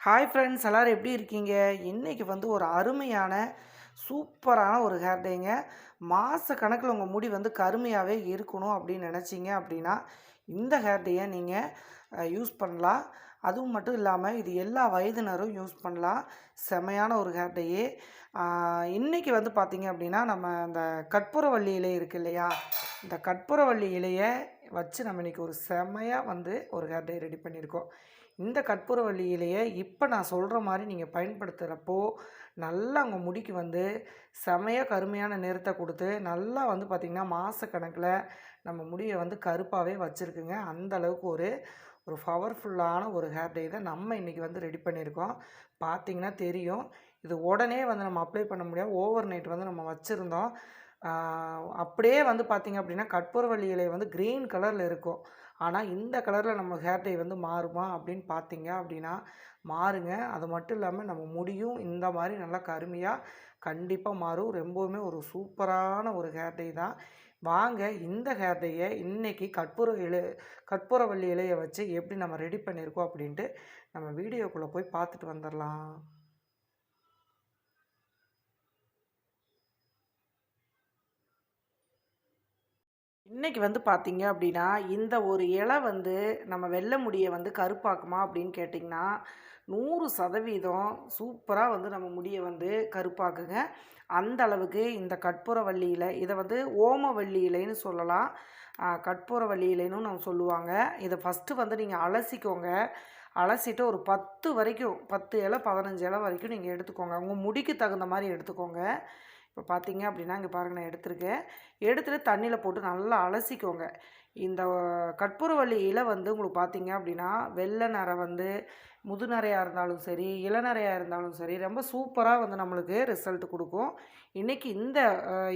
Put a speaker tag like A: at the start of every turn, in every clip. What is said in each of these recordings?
A: Hi friends எல்லோரும் எப்படி இருக்கீங்க? இன்றைக்கி வந்து ஒரு அருமையான சூப்பரான ஒரு ஹேர் டேங்க மாத கணக்கில் உங்கள் முடி வந்து கருமையாகவே இருக்கணும் அப்படின்னு நினச்சிங்க அப்படின்னா இந்த ஹேர் டேயை நீங்கள் யூஸ் பண்ணலாம். அதுவும் மட்டும் இல்லாமல் இது எல்லா வயதினரும் யூஸ் பண்ணலாம். செமையான ஒரு ஹேர் டேயே இன்றைக்கி வந்து பார்த்திங்க அப்படின்னா நம்ம அந்த கற்பூரவள்ளி இலை இருக்குது இல்லையா? இந்த கற்பூரவள்ளி இலையை வச்சு நம்ம இன்றைக்கி ஒரு செமையாக வந்து ஒரு ஹேர் டே ரெடி பண்ணியிருக்கோம். இந்த கற்பூர இலையை இப்போ நான் சொல்கிற மாதிரி நீங்கள் பயன்படுத்துகிறப்போ நல்லா உங்கள் முடிக்கு வந்து செமையாக கருமையான நிறத்தை கொடுத்து நல்லா வந்து பார்த்திங்கன்னா மாதக்கணக்கில் நம்ம முடியை வந்து கருப்பாகவே வச்சுருக்குங்க. அந்த அளவுக்கு ஒரு ஒரு பவர்ஃபுல்லான ஒரு ஹேர் டே தான் நம்ம இன்றைக்கி வந்து ரெடி பண்ணியிருக்கோம். பார்த்திங்கன்னா தெரியும். இது உடனே வந்து நம்ம அப்ளை பண்ண முடியாது ஓவர் நைட் வந்து நம்ம வச்சுருந்தோம். அப்படியே வந்து பார்த்திங்க அப்படின்னா கற்பூரவள்ளி இலை வந்து க்ரீன் கலரில் இருக்கும். ஆனால் இந்த கலரில் நம்ம ஹேர் டை வந்து மாறுமா அப்படின்னு பார்த்தீங்க அப்படின்னா மாறுங்க. அது மட்டும் இல்லாமல் நம்ம முடியும் இந்த மாதிரி நல்லா கருமையாக கண்டிப்பாக மாறும். ரொம்பவுமே ஒரு சூப்பரான ஒரு ஹேர் டை தான். வாங்க இந்த ஹேர் டையை இன்றைக்கி கற்பூர இலை கற்பூரவள்ளி இலையை வச்சு எப்படி நம்ம ரெடி பண்ணியிருக்கோம் அப்படின்ட்டு நம்ம வீடியோக்குள்ளே போய் பார்த்துட்டு வந்துடலாம். இன்றைக்கி வந்து பார்த்திங்க அப்படின்னா இந்த ஒரு இலை வந்து நம்ம வெள்ளை முடியை வந்து கருப்பாக்குமா அப்படின்னு கேட்டிங்கன்னா நூறு சதவீதம் சூப்பராக வந்து நம்ம முடியை வந்து கருப்பாக்குங்க. அந்த அளவுக்கு இந்த கற்பூரவள்ளி இலை இதை வந்து ஓமவள்ளி இலைன்னு சொல்லலாம். கற்பூரவள்ளி இலைன்னு நம்ம சொல்லுவாங்க. இதை ஃபஸ்ட்டு வந்து நீங்கள் அலசிக்கோங்க. அலசிட்டு ஒரு பத்து வரைக்கும் பத்து இலை பதினஞ்சு இலை வரைக்கும் நீங்கள் எடுத்துக்கோங்க. உங்கள் முடிக்கு தகுந்த மாதிரி எடுத்துக்கோங்க. இப்போ பார்த்தீங்க அப்படின்னா இங்கே பாருங்கள் நான் எடுத்திருக்கேன். எடுத்துகிட்டு தண்ணியில் போட்டு நல்லா அலசிக்கோங்க. இந்த கற்பூரவள்ளி இலை வந்து உங்களுக்கு பார்த்தீங்க அப்படின்னா வெள்ளை நரை வந்து முதுநரையாக இருந்தாலும் சரி இளநரையாக இருந்தாலும் சரி ரொம்ப சூப்பராக வந்து நம்மளுக்கு ரிசல்ட் கொடுக்கும். இன்றைக்கி இந்த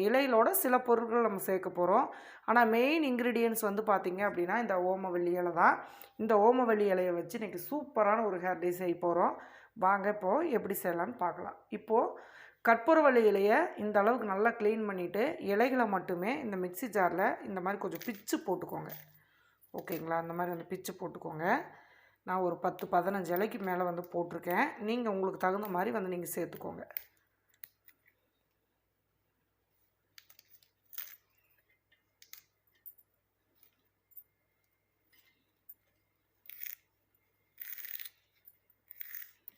A: இலையிலோட சில பொருட்கள் நம்ம சேர்க்க போகிறோம் ஆனால் மெயின் இன்க்ரீடியன்ஸ் வந்து பார்த்திங்க அப்படின்னா இந்த ஓமவள்ளி இலை தான். இந்த ஓமவள்ளி இலையை வச்சு இன்றைக்கி சூப்பரான ஒரு ஹேர் டே செய்ய போகிறோம் வாங்க இப்போது எப்படி செய்யலான்னு பார்க்கலாம். இப்போது கற்பூரவள்ளி இலையை இந்த அளவுக்கு நல்லா க்ளீன் பண்ணிவிட்டு இலைகளை மட்டுமே இந்த மிக்சி ஜாரில் இந்த மாதிரி கொஞ்சம் பிச்சு போட்டுக்கோங்க. ஓகேங்களா? அந்த மாதிரி வந்து பிச்சு போட்டுக்கோங்க. நான் ஒரு பத்து பதினஞ்சு இலைக்கு மேலே வந்து போட்டிருக்கேன். நீங்கள் உங்களுக்கு தகுந்த மாதிரி வந்து நீங்கள் சேர்த்துக்கோங்க.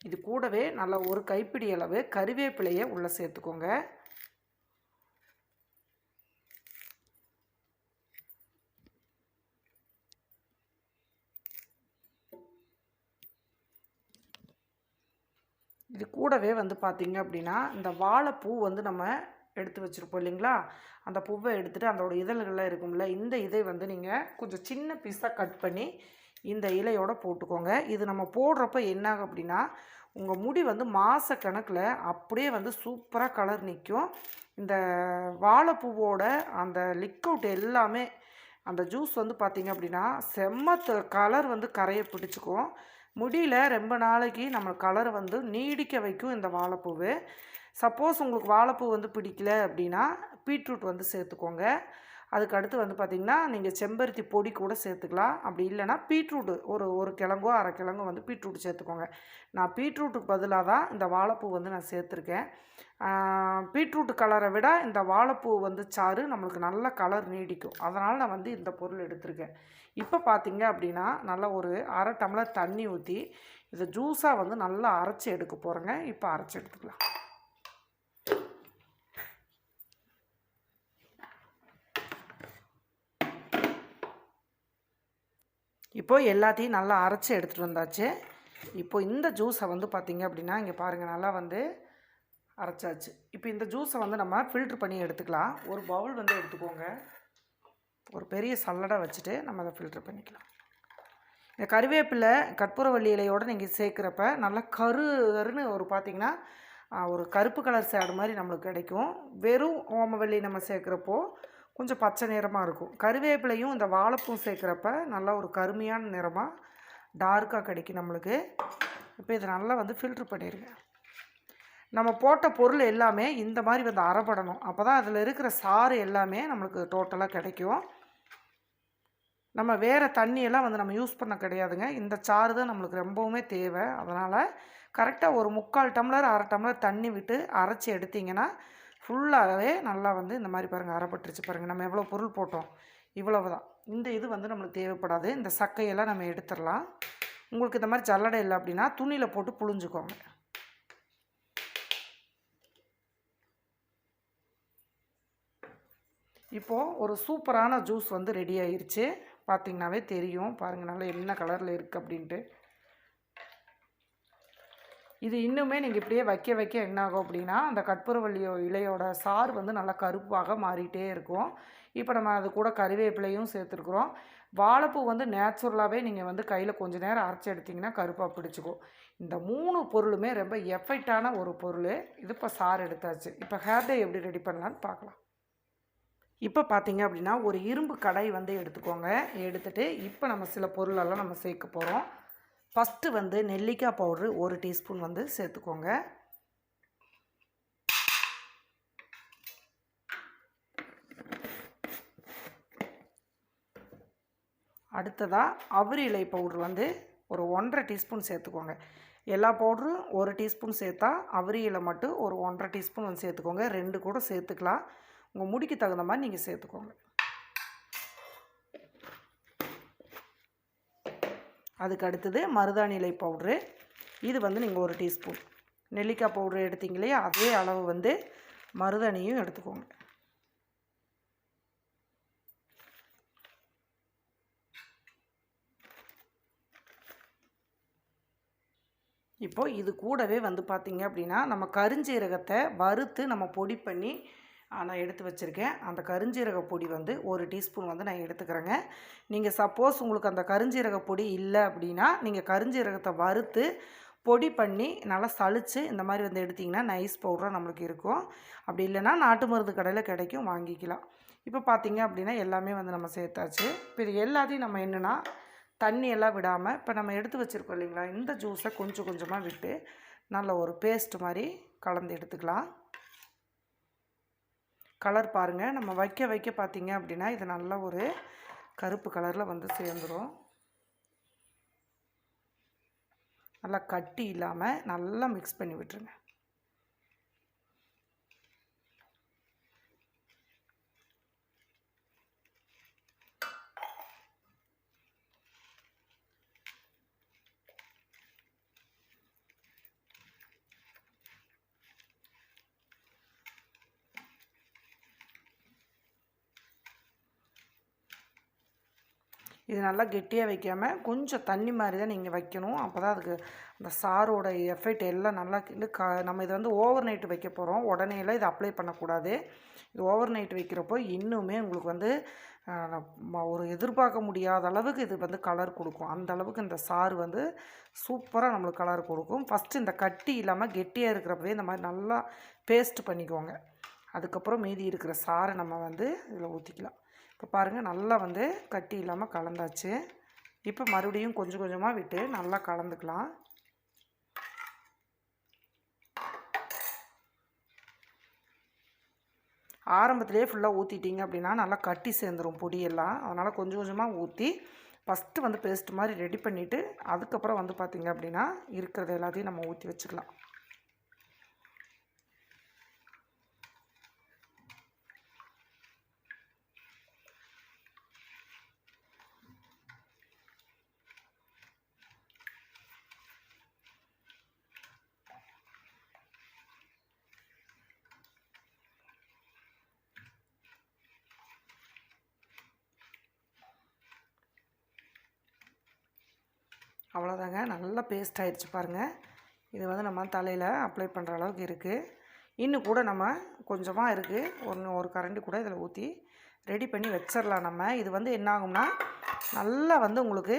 A: இது கூடவே நல்லா ஒரு கைப்பிடி அளவு கருவேப்பிலையை உள்ளே சேர்த்துக்கோங்க. இது கூடவே வந்து பார்த்திங்க அப்படின்னா இந்த வாழைப்பூ வந்து நம்ம எடுத்து வச்சுருப்போம் இல்லைங்களா? அந்த பூவை எடுத்துகிட்டு அதோட இதழ்கள்லாம் இருக்கும்ல இந்த இதை வந்து நீங்கள் கொஞ்சம் சின்ன பீஸாக கட் பண்ணி இந்த இலையோடு போட்டுக்கோங்க. இது நம்ம போடுறப்ப என்னாகும் அப்படின்னா உங்கள் முடி வந்து மாத கணக்கில் அப்படியே வந்து சூப்பராக கலர் நிற்கும் இந்த வாழைப்பூவோட அந்த லிக்வுட் எல்லாமே அந்த ஜூஸ் வந்து பார்த்திங்க அப்படின்னா செம்ம கலர் வந்து கரையை பிடிச்சிக்கும். முடியில் ரொம்ப நாளைக்கு நம்ம கலர் வந்து நீடிக்க வைக்கும் இந்த வாழைப்பூவு. சப்போஸ் உங்களுக்கு வாழைப்பூ வந்து பிடிக்கல அப்படின்னா பீட்ரூட் வந்து சேர்த்துக்கோங்க. அதுக்கு அடுத்து வந்து பார்த்திங்கன்னா நீங்கள் செம்பருத்தி பொடி கூட சேர்த்துக்கலாம். அப்படி இல்லைனா பீட்ரூட்டு ஒரு ஒரு கிழங்கோ அரை கிழங்கோ வந்து பீட்ரூட் சேர்த்துக்கோங்க. நான் பீட்ரூட்டுக்கு பதிலாக தான் இந்த வாழைப்பூ வந்து நான் சேர்த்துருக்கேன். பீட்ரூட் கலரை விட இந்த வாழைப்பூ வந்து சாறு நம்மளுக்கு நல்ல கலர் நீடிக்கும். அதனால் நான் வந்து இந்த பொருள் எடுத்திருக்கேன். இப்போ பார்த்திங்க அப்படின்னா நல்லா ஒரு அரை டம்ளர் தண்ணி ஊற்றி இதை ஜூஸாக வந்து நல்லா அரைச்சி எடுக்க போகிறேங்க இப்போ அரைச்சி எடுத்துக்கலாம். இப்போது எல்லாத்தையும் நல்லா அரைச்சி எடுத்துகிட்டு வந்தாச்சு. இப்போது இந்த ஜூஸை வந்து பார்த்திங்க அப்படின்னா இங்கே பாருங்கள் நல்லா வந்து அரைச்சாச்சு. இப்போ இந்த ஜூஸை வந்து நம்ம ஃபில்ட்ரு பண்ணி எடுத்துக்கலாம். ஒரு பவுல் வந்து எடுத்துக்கோங்க. ஒரு பெரிய சல்லடை வச்சுட்டு நம்ம அதை ஃபில்ட்ரு பண்ணிக்கலாம். இந்த கருவேப்பிலை கற்பூரவள்ளி இலையோடு நீங்கள் சேர்க்குறப்ப நல்லா கரு கருன்னு ஒரு பார்த்திங்கன்னா ஒரு கருப்பு கலர் சேடு மாதிரி நம்மளுக்கு கிடைக்கும். வெறும் ஓமவள்ளி நம்ம சேர்க்குறப்போ கொஞ்சம் பச்சை நிறமாக இருக்கும். கருவேப்பிலையும் இந்த வாழைப்பூ சேர்க்குறப்ப நல்லா ஒரு கருமையான நிறமாக டார்க்காக கிடைக்கும் நம்மளுக்கு. இப்போ இதை நல்லா வந்து ஃபில்ட்ரு பண்ணிடுங்க நம்ம போட்ட பொருள் எல்லாமே இந்த மாதிரி வந்து அறப்படணும். அப்போ தான் அதில் இருக்கிற சாறு எல்லாமே நம்மளுக்கு டோட்டலாக கிடைக்கும். நம்ம வேறு தண்ணியெல்லாம் வந்து நம்ம யூஸ் பண்ண கிடையாதுங்க. இந்த சாறு தான் நம்மளுக்கு ரொம்பவுமே தேவை. அதனால் கரெக்டாக ஒரு முக்கால் டம்ளர் அரை டம்ளர் தண்ணி விட்டு அரைச்சி எடுத்திங்கன்னா ஃபுல்லாகவே நல்லா வந்து இந்த மாதிரி பாருங்கள் அறப்பட்டுருச்சு பாருங்கள் நம்ம எவ்வளோ பொருள் போட்டோம்? இவ்வளவு தான் இந்த இது வந்து நம்மளுக்கு தேவைப்படாது. இந்த சக்கையெல்லாம் நம்ம எடுத்துடலாம். உங்களுக்கு இந்த மாதிரி ஜல்லடை இல்லை அப்படின்னா துணியில் போட்டு புழிஞ்சுக்கோங்க. இப்போது ஒரு சூப்பரான ஜூஸ் வந்து ரெடி ஆயிடுச்சு பார்த்திங்கனாவே தெரியும். பாருங்கள் நல்லா என்ன கலரில் இருக்குது அப்படின்ட்டு. இது இன்னுமே நீங்கள் இப்படியே வைக்க வைக்க என்ன ஆகும் அப்படின்னா அந்த கற்பூரவள்ளியோ இலையோட சாறு வந்து நல்லா கருப்பாக மாறிட்டே இருக்கும். இப்போ நம்ம அது கூட கருவேப்பிலையும் சேர்த்துருக்குறோம். வாழைப்பூ வந்து நேச்சுரலாகவே நீங்கள் வந்து கையில் கொஞ்ச நேரம் அரைச்சி எடுத்திங்கன்னா கருப்பாக பிடிச்சிக்கும். இந்த மூணு பொருளுமே ரொம்ப எஃபெக்டான ஒரு பொருள். இது இப்போ சாறு எடுத்தாச்சு. இப்போ ஹேர் டே எப்படி ரெடி பண்ணலான்னு பார்க்கலாம். இப்போ பார்த்தீங்க அப்படின்னா ஒரு இரும்பு கடை வந்து எடுத்துக்கோங்க. எடுத்துகிட்டு இப்போ நம்ம சில பொருளெல்லாம் நம்ம சேர்க்க போகிறோம் ஃபஸ்ட்டு வந்து நெல்லிக்காய் பவுட்ரு ஒரு டீஸ்பூன் வந்து சேர்த்துக்கோங்க. அடுத்ததாக அவரி இலை பவுட்ரு வந்து ஒரு ஒன்றரை டீஸ்பூன் சேர்த்துக்கோங்க. எல்லா பவுட்ரும் ஒரு டீஸ்பூன் சேர்த்தா அவரி இலை மட்டும் ஒரு ஒன்றரை டீஸ்பூன் வந்து சேர்த்துக்கோங்க. ரெண்டு கூட சேர்த்துக்கலாம். உங்கள் முடிக்கு தகுந்த மாதிரி நீங்கள் சேர்த்துக்கோங்க. அதுக்கு அடுத்தது மருதாணி இலை பவுட்ரு இது வந்து நீங்கள் ஒரு டீஸ்பூன். நெல்லிக்காய் பவுட்ரு எடுத்தீங்க இல்லையா அதே அளவு வந்து மருதாணியும் எடுத்துக்கோங்க. இப்போது இது கூடவே வந்து பார்த்திங்க அப்படின்னா நம்ம கருஞ்சீரகத்தை வறுத்து நம்ம பொடி பண்ணி நான் எடுத்து வச்சுருக்கேன். அந்த கருஞ்சீரக பொடி வந்து ஒரு டீஸ்பூன் வந்து நான் எடுத்துக்கிறேங்க. நீங்கள் சப்போஸ் உங்களுக்கு அந்த கருஞ்சீரக பொடி இல்லை அப்படின்னா நீங்கள் கருஞ்சீரகத்தை வறுத்து பொடி பண்ணி நல்லா சளிச்சு இந்த மாதிரி வந்து எடுத்திங்கன்னா நைஸ் பவுடராக நம்மளுக்கு இருக்கும். அப்படி இல்லைன்னா நாட்டு மருந்து கடையில் கிடைக்கும் வாங்கிக்கலாம். இப்போ பார்த்திங்க அப்படின்னா எல்லாமே வந்து நம்ம சேர்த்தாச்சு. இப்போ இது எல்லாத்தையும் நம்ம என்னென்னா தண்ணி எல்லாம் விடாமல் இப்போ நம்ம எடுத்து வச்சுருக்கோம் இல்லைங்களா இந்த ஜூஸை கொஞ்சம் கொஞ்சமாக விட்டு நல்ல ஒரு பேஸ்ட் மாதிரி கலந்து எடுத்துக்கலாம். கலர் பாருங்கள் நம்ம வைக்க வைக்க பார்த்திங்க அப்படின்னா இது நல்ல ஒரு கருப்பு கலரில் வந்து சேர்ந்துடும் நல்லா கட்டி இல்லாமல் நல்லா மிக்ஸ் பண்ணி விட்டுருங்க. இது நல்லா கெட்டியாக வைக்காமல் கொஞ்சம் தண்ணி மாதிரி தான் நீங்கள் வைக்கணும். அப்போ தான் அதுக்கு அந்த சாரோட எஃபெக்ட் எல்லாம் நல்லா இது க நம்ம இதை வந்து ஓவர் நைட்டு வைக்க போகிறோம் உடனேலாம் இதை அப்ளை பண்ணக்கூடாது. இது ஓவர் நைட் வைக்கிறப்போ இன்னுமே உங்களுக்கு வந்து ஒரு எதிர்பார்க்க முடியாத அளவுக்கு இது வந்து கலர் கொடுக்கும். அந்த அளவுக்கு இந்த சாறு வந்து சூப்பராக நம்மளுக்கு கலர் கொடுக்கும். ஃபஸ்ட்டு இந்த கட்டி இல்லாமல் கெட்டியாக இருக்கிறப்பவே இந்த மாதிரி நல்லா பேஸ்ட் பண்ணிக்கோங்க. அதுக்கப்புறம் மீதி இருக்கிற சாரை நம்ம வந்து இதில் ஊற்றிக்கலாம் இப்போ பாருங்கள் நல்லா வந்து கட்டி இல்லாமல் கலந்தாச்சு. இப்போ மறுபடியும் கொஞ்சம் கொஞ்சமாக விட்டு நல்லா கலந்துக்கலாம். ஆரம்பத்துலேயே ஃபுல்லாக ஊற்றிட்டீங்க அப்படின்னா நல்லா கட்டி சேர்ந்துரும் பொடியெல்லாம். அதனால் கொஞ்சம் கொஞ்சமாக ஊற்றி ஃபஸ்ட்டு வந்து பேஸ்ட் மாதிரி ரெடி பண்ணிவிட்டு அதுக்கப்புறம் வந்து பார்த்திங்க அப்படின்னா இருக்கிறது எல்லாத்தையும் நம்ம ஊற்றி வச்சுக்கலாம். அவ்வளோதாங்க. நல்லா பேஸ்ட் ஆகிடுச்சு பாருங்கள் இது வந்து நம்ம தலையில் அப்ளை பண்ணுற அளவுக்கு இருக்குது இன்னும் கூட நம்ம கொஞ்சமாக இருக்குது ஒன்று ஒரு கரண்டி கூட இதில் ஊற்றி ரெடி பண்ணி வச்சிடலாம் நம்ம. இது வந்து என்ன ஆகும்னா நல்லா வந்து உங்களுக்கு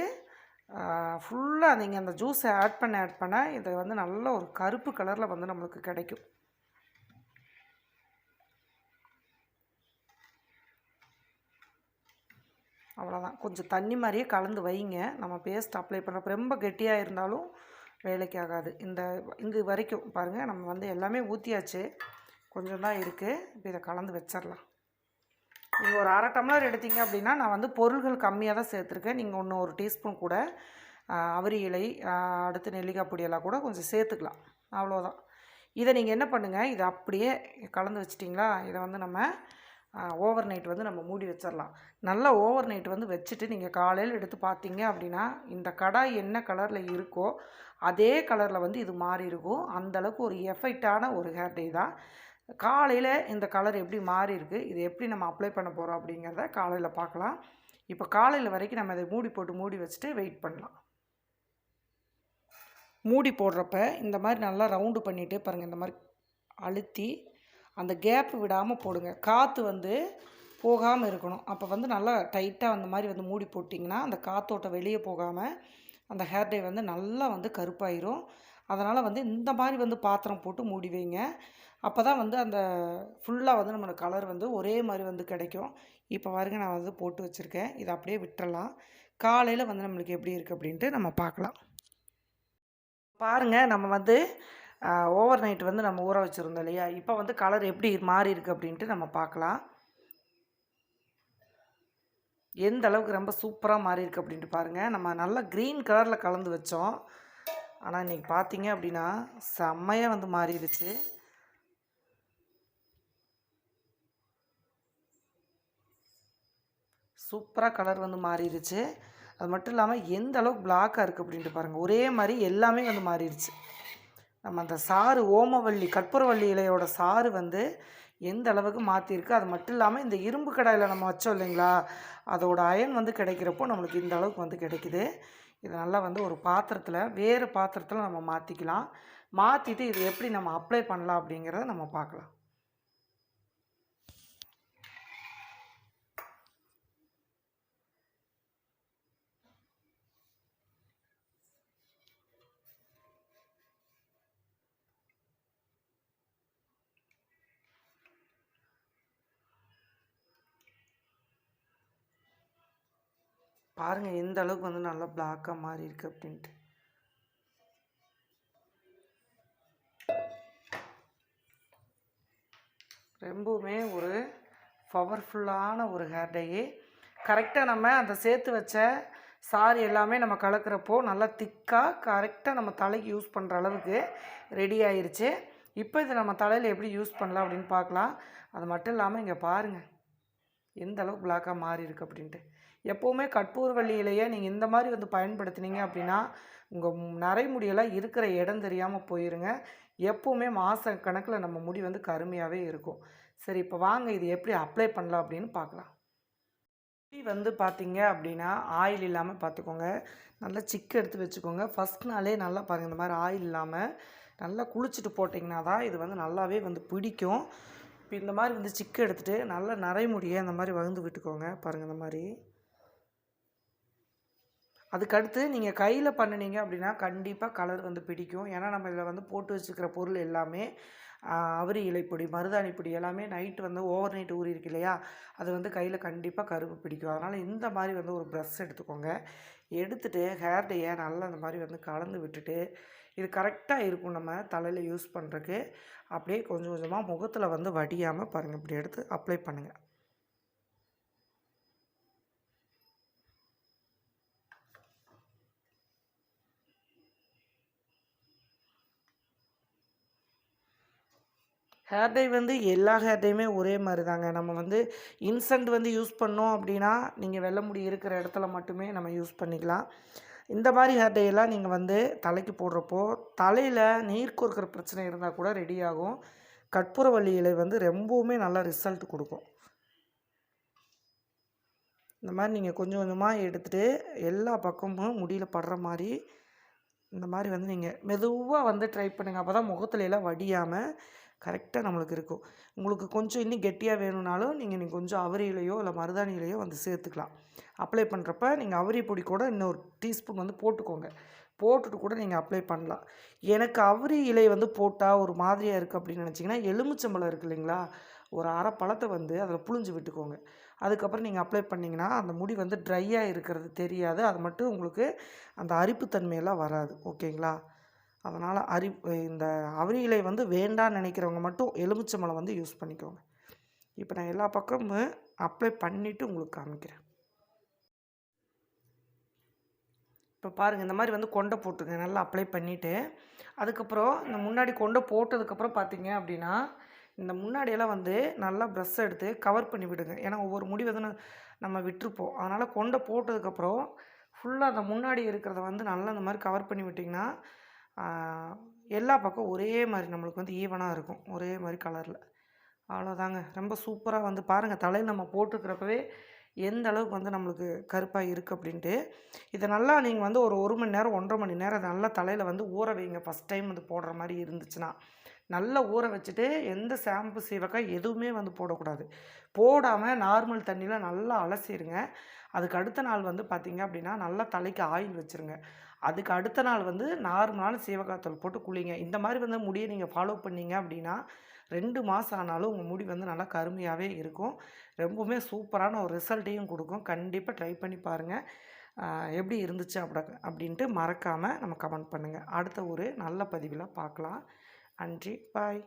A: ஃபுல்லாக நீங்கள் அந்த ஜூஸை ஆட் பண்ண ஆட் பண்ண இது வந்து நல்ல ஒரு கருப்பு கலரில் வந்து நம்மளுக்கு கிடைக்கும். அவ்வளோதான் கொஞ்சம் தண்ணி மாதிரியே கலந்து வைங்க. நம்ம பேஸ்ட் அப்ளை பண்ணுறப்ப ரொம்ப கெட்டியாக இருந்தாலும் வேலைக்கு ஆகாது. இந்த இங்கு வரைக்கும் பாருங்கள் நம்ம வந்து எல்லாமே ஊற்றியாச்சு கொஞ்சம் தான் இருக்குது இப்போ இதை கலந்து வச்சிடலாம். நீங்கள் ஒரு அரை டம்ளர் எடுத்தீங்க அப்படின்னா நான் வந்து பொருள்கள் கம்மியாக தான் சேர்த்துருக்கேன். நீங்கள் ஒன்று ஒரு டீஸ்பூன் கூட அவரி இலை அடுத்து நெல்லிக்காய் பொடியெல்லாம் கூட கொஞ்சம் சேர்த்துக்கலாம். அவ்வளோதான் இதை நீங்கள் என்ன பண்ணுங்கள் இதை அப்படியே கலந்து வச்சிட்டிங்களா? இதை வந்து நம்ம ஓவர் நைட் வந்து நம்ம மூடி வச்சிடலாம் நல்லா ஓவர் நைட் வந்து வச்சுட்டு நீங்கள் காலையில் எடுத்து பார்த்தீங்க அப்படின்னா இந்த கடாய் என்ன கலரில் இருக்கோ அதே கலரில் வந்து இது மாறி இருக்கும் அந்தளவுக்கு ஒரு எஃபெக்டான ஒரு ஹேர் டே தான். காலையில் இந்த கலர் எப்படி மாறி இருக்குது இது எப்படி நம்ம அப்ளை பண்ண போகிறோம் அப்படிங்கிறத காலையில் பார்க்கலாம் இப்போ காலையில் வரைக்கும் நம்ம இதை மூடி போட்டு மூடி வச்சுட்டு வெயிட் பண்ணலாம். மூடி போடுறப்ப இந்த மாதிரி நல்லா ரவுண்டு பண்ணிவிட்டு பாருங்கள் இந்த மாதிரி அழுத்தி அந்த கேப் விடாமல் போடுங்க. காற்று வந்து போகாமல் இருக்கணும். அப்போ வந்து நல்லா டைட்டாக அந்த மாதிரி வந்து மூடி போட்டிங்கன்னா அந்த காற்றோட்டம் வெளியே போகாமல் அந்த ஹேர் டை வந்து நல்லா வந்து கருப்பாயிரும். அதனால் வந்து இந்த மாதிரி வந்து பாத்திரம் போட்டு மூடி வைங்க. அப்போ தான் வந்து அந்த ஃபுல்லாக வந்து நம்மளோட கலர் வந்து ஒரே மாதிரி வந்து கிடைக்கும். இப்போ வரைக்கும் நான் வந்து போட்டு வச்சுருக்கேன். இதை அப்படியே விட்டுறலாம். காலையில் வந்து நம்மளுக்கு எப்படி இருக்குது அப்படின்ட்டு நம்ம பார்க்கலாம். பாருங்கள் நம்ம வந்து ஓவர் நைட் வந்து நம்ம ஊற வச்சுருந்தோம் இல்லையா? இப்போ வந்து கலர் எப்படி மாறி இருக்குது அப்படின்ட்டு நம்ம பார்க்கலாம். எந்த அளவுக்கு ரொம்ப சூப்பராக மாறி இருக்குது அப்படின்ட்டு பாருங்கள் நம்ம நல்லா க்ரீன் கலரில் கலந்து வச்சோம். ஆனால் இன்றைக்கி பார்த்தீங்க அப்படின்னா செம்மையாக வந்து மாறிடுச்சு. சூப்பராக கலர் வந்து மாறிடுச்சு. அது மட்டும் இல்லாமல் எந்த அளவுக்கு பிளாக்காக இருக்குது அப்படின்ட்டு பாருங்கள் ஒரே மாதிரி எல்லாமே வந்து மாறிடுச்சு. நம்ம அந்த சாறு ஓமவல்லி கற்பூரவள்ளி இலையோட சாறு வந்து எந்த அளவுக்கு மாற்றிருக்கு அது மட்டும் இல்லாமல் இந்த இரும்பு கடாயில் நம்ம வச்சோம் இல்லைங்களா? அதோட அயன் வந்து கிடைக்கிறப்போ நம்மளுக்கு இந்த அளவுக்கு வந்து கிடைக்குது. இது நல்லா வந்து ஒரு பாத்திரத்தில் வேறு பாத்திரத்தில் நம்ம மாற்றிக்கலாம் மாற்றிட்டு இது எப்படி நம்ம அப்ளை பண்ணலாம் அப்படிங்கிறத நம்ம பார்க்கலாம். பாருங்கள் எந்த அளவுக்கு வந்து நல்லா பிளாக்காக மாறி இருக்கு அப்படின்ட்டு. ரொம்பவுமே ஒரு பவர்ஃபுல்லான ஒரு ஹேர் கரெக்டாக நம்ம அந்த சேர்த்து வச்ச சாரி எல்லாமே நம்ம கலக்கிறப்போ நல்லா திக்காக கரெக்டாக நம்ம தலைக்கு யூஸ் பண்ணுற அளவுக்கு ரெடி ஆயிடுச்சு இப்போ இது நம்ம தலையில் எப்படி யூஸ் பண்ணலாம் அப்படின்னு பார்க்கலாம். அது மட்டும் இல்லாமல் இங்கே பாருங்கள் எந்த அளவுக்கு பிளாக்காக மாறி இருக்கு அப்படின்ட்டு. எப்போவுமே கற்பூரவள்ளி நீங்கள் இந்த மாதிரி வந்து பயன்படுத்தினீங்க அப்படின்னா உங்கள் நரைமுடியெல்லாம் இருக்கிற இடம் தெரியாமல் போயிருங்க. எப்போவுமே மாத கணக்கில் நம்ம முடி வந்து கருமையாகவே இருக்கும். சரி இப்போ வாங்க இது எப்படி அப்ளை பண்ணலாம் அப்படின்னு பார்க்கலாம் முடி வந்து பார்த்தீங்க அப்படின்னா ஆயில் இல்லாமல் பார்த்துக்கோங்க நல்லா சிக்கு எடுத்து வச்சுக்கோங்க. ஃபஸ்ட் நாளே நல்லா பாருங்கள் இந்த மாதிரி ஆயில் இல்லாமல் நல்லா குளிச்சுட்டு போட்டிங்கன்னா தான் இது வந்து நல்லாவே வந்து பிடிக்கும். இப்போ இந்த மாதிரி வந்து சிக்கு எடுத்துகிட்டு நல்லா நரைமுடியை இந்த மாதிரி வகுந்து விட்டுக்கோங்க. பாருங்கள் இந்த மாதிரி. அதுக்கடுத்து நீங்கள் கையில் பண்ணினீங்க அப்படின்னா கண்டிப்பாக கலர் வந்து பிடிக்கும். ஏன்னா நம்ம இதில் வந்து போட்டு வச்சுக்கிற பொருள் எல்லாமே அவரி இலைப்பொடி மருதாணி பொடி எல்லாமே நைட்டு வந்து ஓவர் நைட் ஊறி இருக்கு இல்லையா? அது வந்து கையில் கண்டிப்பாக கருப்பு பிடிக்கும். அதனால் இந்த மாதிரி வந்து ஒரு ப்ரெஷ் எடுத்துக்கோங்க. எடுத்துகிட்டு ஹேர் டையை நல்லா அந்த மாதிரி வந்து கலந்து விட்டுட்டு இது கரெக்டாக இருக்கும் நம்ம தலையில் யூஸ் பண்ணுறக்கு அப்படியே கொஞ்சம் கொஞ்சமாக முகத்தில் வந்து வடியாமல் பாருங்கள் இப்படி எடுத்து அப்ளை பண்ணுங்கள் ஹேர் டை வந்து எல்லா ஹேர் டையுமே ஒரே மாதிரி தாங்க நம்ம வந்து இன்சென்ட் வந்து யூஸ் பண்ணோம் அப்படின்னா நீங்கள் வெள்ளை முடி இருக்கிற இடத்துல மட்டுமே நம்ம யூஸ் பண்ணிக்கலாம். இந்த மாதிரி ஹேர் டை எல்லாம் நீங்கள் வந்து தலைக்கு போடுறப்போ தலையில் நீர் கோர்க்கிற பிரச்சனை இருந்தால் கூட ரெடி ஆகும். கற்பூரவள்ளி இலை வந்து ரொம்பவுமே நல்லா ரிசல்ட் கொடுக்கும். இந்த மாதிரி நீங்கள் கொஞ்சம் கொஞ்சமாக எடுத்துகிட்டு எல்லா பக்கமும் முடியில் படுற மாதிரி இந்த மாதிரி வந்து நீங்கள் மெதுவாக வந்து ட்ரை பண்ணுங்கள் அப்போ தான் முகத்துல எல்லாம் வடியாமல் கரெக்டாக நம்மளுக்கு இருக்கும். உங்களுக்கு கொஞ்சம் இன்னும் கெட்டியாக வேணும்னாலும் நீங்கள் நீங்கள் கொஞ்சம் அவரியிலையோ இல்லை மருதாணியிலையோ வந்து சேர்த்துக்கலாம். அப்ளை பண்ணுறப்ப நீங்கள் அவரி பொடி கூட இன்னொரு டீஸ்பூன் வந்து போட்டுக்கோங்க. போட்டுட்டு கூட நீங்கள் அப்ளை பண்ணலாம். எனக்கு அவரி இலை வந்து போட்டால் ஒரு மாதிரியாக இருக்குது அப்படின்னு நினச்சிங்கன்னா எலுமிச்சம்பழம் இருக்குது இல்லைங்களா? ஒரு அரை பழத்தை வந்து அதில் புழிஞ்சு விட்டுக்கோங்க. அதுக்கப்புறம் நீங்கள் அப்ளை பண்ணிங்கன்னா அந்த முடி வந்து ட்ரையாக இருக்கிறது தெரியாது. அது மட்டும் உங்களுக்கு அந்த அரிப்புத்தன்மையெல்லாம் வராது. ஓகேங்களா? அதனால் அரி இந்த அவரி வந்து வேண்டான்னு நினைக்கிறவங்க மட்டும் எலுமிச்சம்பழம் வந்து யூஸ் பண்ணிக்கோங்க. இப்போ நான் எல்லா பக்கமும் அப்ளை பண்ணிவிட்டு உங்களுக்கு காமிக்கிறேன். இப்போ பாருங்கள் இந்த மாதிரி வந்து கொண்டை போட்டுருங்க நல்லா அப்ளை பண்ணிவிட்டு அதுக்கப்புறம் இந்த முன்னாடி கொண்டை போட்டதுக்கப்புறம் பார்த்தீங்க அப்படின்னா இந்த முன்னாடியெல்லாம் வந்து நல்லா ப்ரெஷ் எடுத்து கவர் பண்ணி விடுங்க. ஏன்னா ஒவ்வொரு முடி வந்து நம்ம விட்டுருப்போம். அதனால் கொண்டை போட்டதுக்கப்புறம் ஃபுல்லாக அந்த முன்னாடி இருக்கிறத வந்து நல்லா இந்த மாதிரி கவர் பண்ணி விட்டிங்கன்னா எல்லா பக்கம் ஒரே மாதிரி நம்மளுக்கு வந்து ஈவனாக இருக்கும். ஒரே மாதிரி கலரில் அவ்வளோதாங்க ரொம்ப சூப்பராக வந்து பாருங்கள் தலையில் நம்ம போட்டுக்கிறப்பவே எந்த அளவுக்கு வந்து நம்மளுக்கு கருப்பாக இருக்குது அப்படின்ட்டு. இதை நல்லா நீங்கள் வந்து ஒரு ஒரு மணி நேரம் ஒன்றரை மணி நேரம் இதை நல்லா தலையில் வந்து ஊற வைங்க. ஃபஸ்ட் டைம் வந்து போடுற மாதிரி இருந்துச்சுன்னா. நல்லா ஊற வச்சுட்டு எந்த ஷாம்பு சீவக்காய் எதுவுமே வந்து போடக்கூடாது. போடாமல் நார்மல் தண்ணியில் நல்லா அலசிடுங்க அதுக்கு அடுத்த நாள் வந்து பார்த்தீங்க அப்படின்னா நல்லா தலைக்கு ஆயில் வச்சுருங்க. அதுக்கு அடுத்த நாள் வந்து நார்மலான சீவக்காய்த்தூள் போட்டு குளிங்க. இந்த மாதிரி வந்து முடியை நீங்கள் ஃபாலோ பண்ணீங்க அப்படின்னா ரெண்டு மாதம் ஆனாலும் உங்கள் முடி வந்து நல்லா கருமையாகவே இருக்கும். ரொம்பவுமே சூப்பரான ஒரு ரிசல்ட்டையும் கொடுக்கும். கண்டிப்பாக ட்ரை பண்ணி பாருங்கள் எப்படி இருந்துச்சு அப்படி அப்படின்ட்டு மறக்காமல் நம்ம கமெண்ட் பண்ணுங்கள் அடுத்த ஒரு நல்ல பதிவில் பார்க்கலாம் நன்றி. பாய்